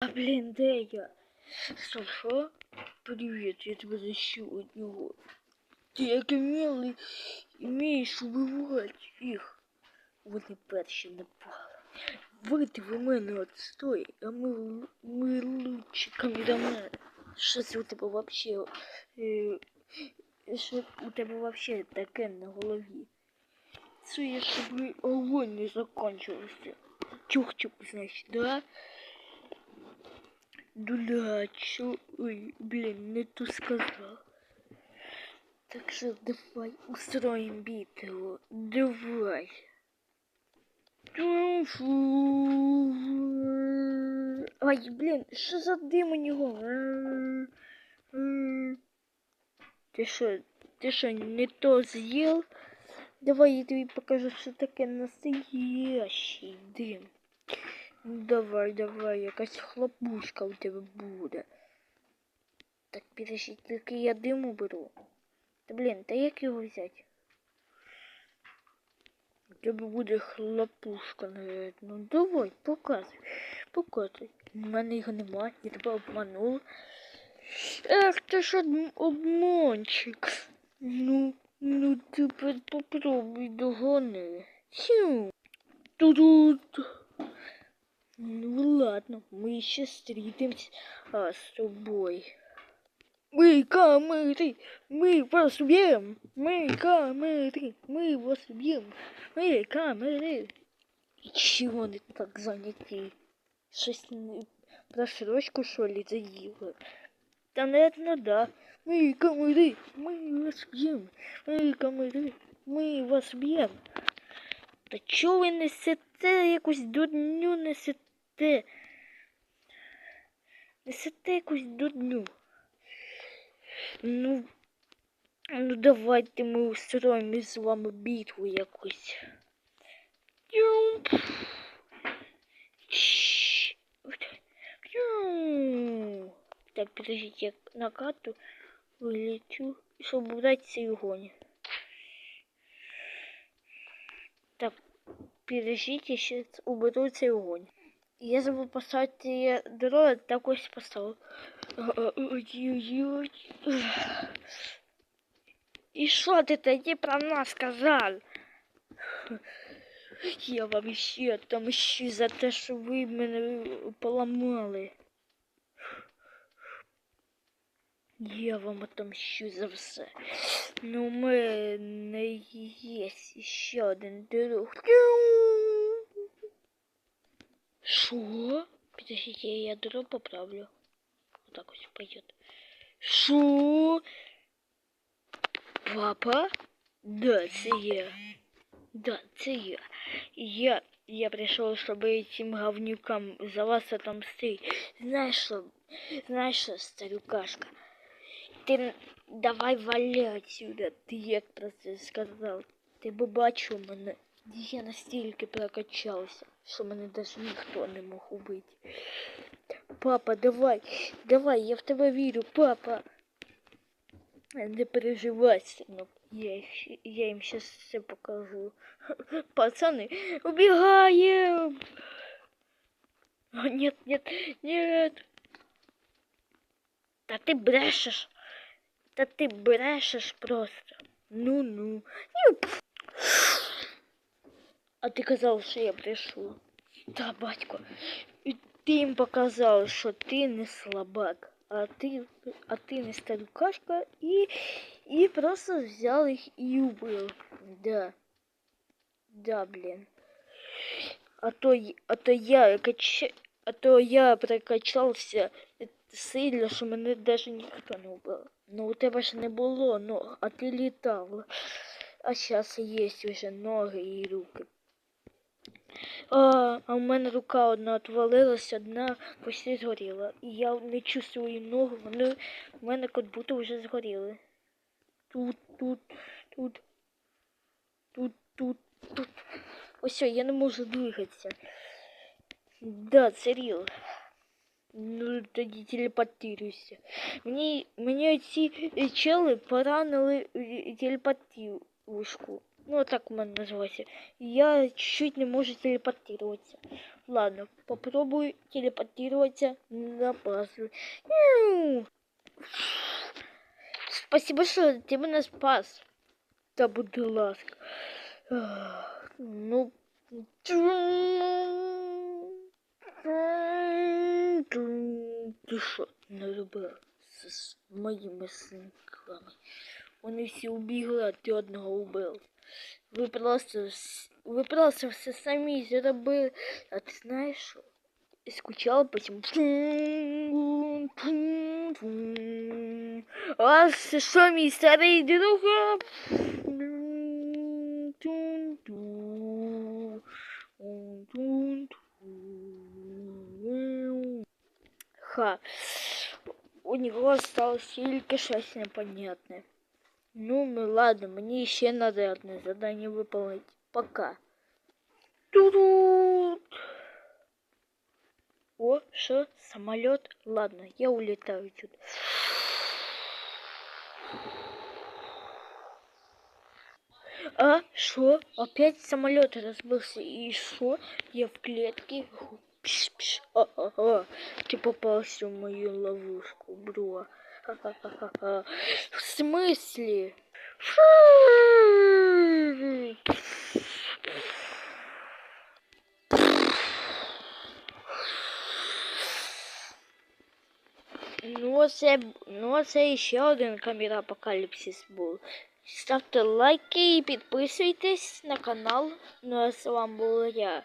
А блін, де я? Що, що? Привіт, я тебе защу від нього. Ти як вмілий, вмієш убивати їх. Вони перші напали. Вийди в мене отстой, а л- ми лучше камерамен. Що це у тебе вообще? Е, що у тебе вообще таке на голові? Це я щоб огонь не закінчився. Чух-чух, значить, да? Дулячу. Ой, блин, не ту сказал. Так что давай устроим битву. Давай. Ай, блин, что за дым у него? Ты что, ты что, не то съел? Давай я тебе покажу, что таке настоящий дым. Давай, давай, якась хлопушка у тебе буде. Так, підожди, тільки я диму беру. Та блін, та як його взяти? У тебе буде хлопушка, навіть. Ну давай, показуй, показуй. У мене його нема, я тебе обманув. Ех, ти ж обм- обманщик. Ну, ну тепер попробуй догони. Тю. Тут. Ну ладно, мы еще встретимся а, с тобой. Мы камеры, мы вас убьем. Мы камеры, мы вас убьем. Мы камеры. И чего они так заняты? Щось не- просрочку, что ли, заела? Да, наверное, да. Мы камеры, мы вас бьем. Мы камеры, мы вас б'ємо. Та чого ви несете якусь дурню несете? Несете якусь дурню. Ну, ну давайте ми устроїмо з вами битву якусь. Так, подождите, я на карту вилечу, щоб убрати цей огонь. Так, подождите, сейчас уберу цей огонь. Я забыл поставить дрова, так ось поставил. Ой-ой-ой. І що ти тоді про нас сказав? Я вам ще отомщу за те, що ви мене поламали. Я вам отомщу за все. Ну, у мене є ще один друг. Шо? Подождите, я ядро поправлю. Вот так вот пойдет. Шо? Папа? Да, це я. Да, це я. Я, я прийшов, щоб цим говнюкам за вас отомстити. Знаєш що? Знаєш що, старюкашка? Н- давай валяй отсюда. Ти як про це сказав? Ти б бачив мене. Я настільки прокачався, що мене навіть ніхто не мог убити. Папа, давай, давай, я в тебе вірю, папа. Не переживай, синок. Я, їх- я їм сейчас все покажу. Пацаны, убегаем! А, Нет, нет, нет. Та ти брешеш. Та ти брешеш просто. Ну-ну. А ти казав, що я брешу. Та, батько. І ти їм показав, що ти не слабак, а ти, а ти не старукашка і, і просто взяв їх і убив. Да. Да, блін. А то, а то я кач... а то я прокачався сильно, що мене навіть ніхто не вбив. Ну у тебе ж не було ног, а ти літав. А зараз є вже ноги і руки. А, а в мене рука одна отвалилась, одна почти згоріла. І я не чувствую ногу, вони в мене як будто вже згоріли. Тут, тут, тут, тут, тут, тут. Ось я не можу двигатися. Да, ріл. Ну, тоді телепортируйся. Мені, мені ці е, чели поранили е, телепортивушку. Ну, так у мене називається. Я чуть-чуть не можу телепортироваться. Ладно, попробую телепортироваться на базу. Мяу. Спасибо, що ти мене спас. Та будь ласка. Ах, Ну. Ти що не робив з з моїми синками? Вони всі убігли, а ти одного убив. Ви просто, вс- ви просто все самі зробили. А ти знаєш що? Скучала потім. А це що, мій старий друг? Ха. У него осталось только шесть непонятное. Ну, ну ладно, мне еще надо одно задание выполнить. Пока. Ту-дут. О, что? Самолет? Ладно, я улетаю отсюда. А, что? Опять самолет разбился. И что? Я в клетке. Пш, пш, а-а-а. Ты попался в мою ловушку, бро. Ха-ха-ха-ха. В смысле? Ну, це, ну, це ще один камера апокаліпсис був. Ставте лайки і підписуйтесь на канал. Ну, а з вами була я.